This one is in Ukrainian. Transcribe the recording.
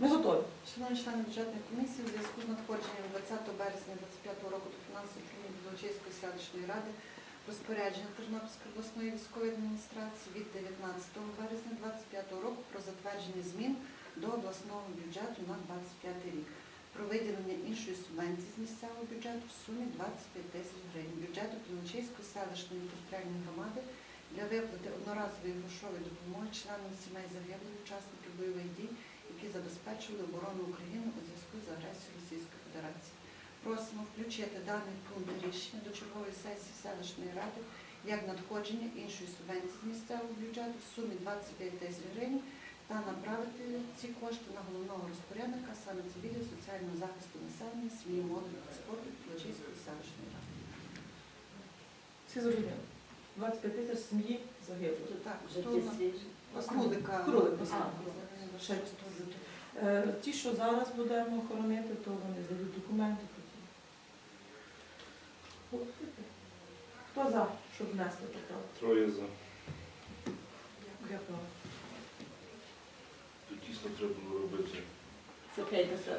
Ми готові. Шановні члени бюджетної комісії, у зв'язку з надходженням 20 березня 2025 року до фінансової управління Білочиської селищної ради розпорядження Тернопільської обласної військової адміністрації від 19 березня 2025 року про затвердження змін до обласного бюджету на 2025 рік. Про виділення іншої субвенції з місцевого бюджету в сумі 25 тисяч гривень бюджету Білочиської селищної територіальної громади для виплати одноразової грошової допомоги членам сімей загиблих учасників бойових дій які забезпечували оборону України у зв'язку з агресією Російської Федерації. Просимо включити даний пункт рішення до чергової сесії селищної ради як надходження іншої субвенції з місцевого бюджету в сумі 25 тисяч гривень та направити ці кошти на головного розпорядника саме цивільного соціального захисту населення, сім'ї молоді спорту Плачівської селищної ради. Всі зрозуміли. 25 тисяч сім'ї загиблих. Так, Вже хто ті на- свіжі. Крулика. Крулик, А, так. ще Ще. раз теж. Е, Ті, що зараз будемо охоронити, то вони здають документи. потім. Хто за, щоб внести поправку? Троє за. Дякую. Тут тісно треба було робити. Слухайте,